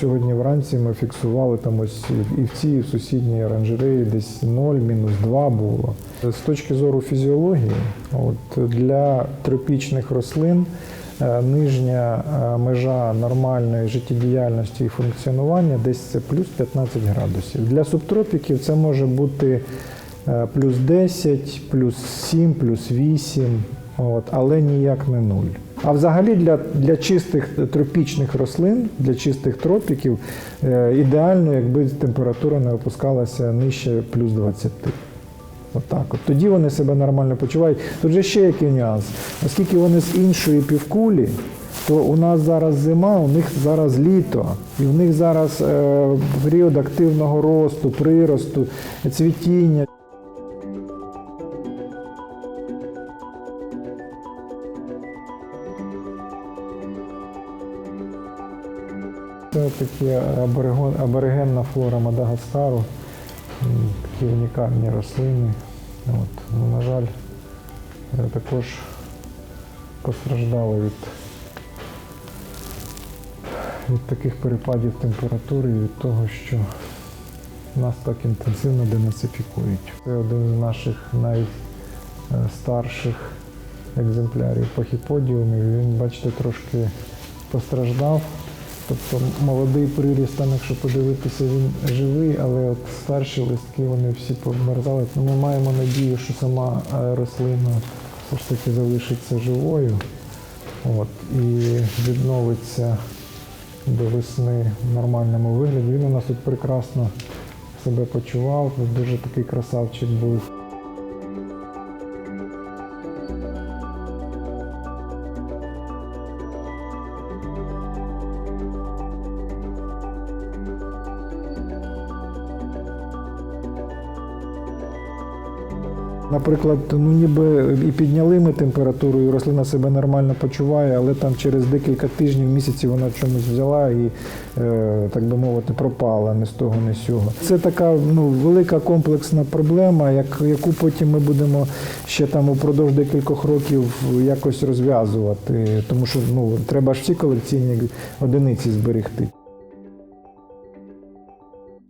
Сьогодні вранці ми фіксували там ось і в цій, і в сусідній оранжереї десь 0, мінус 2 було. З точки зору фізіології, от, для тропічних рослин е, нижня е, межа нормальної життєдіяльності і функціонування десь це плюс 15 градусів. Для субтропіків це може бути е, плюс 10, плюс 7, плюс 8, от, але ніяк не 0. А взагалі для, для чистих тропічних рослин, для чистих тропіків е, ідеально, якби температура не опускалася нижче плюс 20. Отак от. Тоді вони себе нормально почувають. Тут же ще який нюанс. Оскільки вони з іншої півкулі, то у нас зараз зима, у них зараз літо, і в них зараз е, період активного росту, приросту, цвітіння. Це такі аборигенна флора Мадагаскару, такі унікальні рослини. От. Ну, на жаль, е, також постраждали від, від таких перепадів температури від того, що нас так інтенсивно денацифікують. Це один з наших найстарших екземплярів пахіподіумів. Він, бачите, трошки постраждав. Тобто молодий приріст, там, якщо подивитися, він живий, але от старші листки вони всі померзали. Ми маємо надію, що сама е, рослина все ж таки залишиться живою от, і відновиться до весни в нормальному вигляді. Він у нас тут прекрасно себе почував, дуже такий красавчик був. Наприклад, ну ніби і підняли ми температуру, і рослина себе нормально почуває, але там через декілька тижнів, місяців вона чомусь взяла і, е, так би мовити, пропала не з того, не з цього. Це така ну, велика комплексна проблема, як, яку потім ми будемо ще там упродовж декількох років якось розв'язувати, тому що ну, треба ж всі колекційні одиниці зберегти.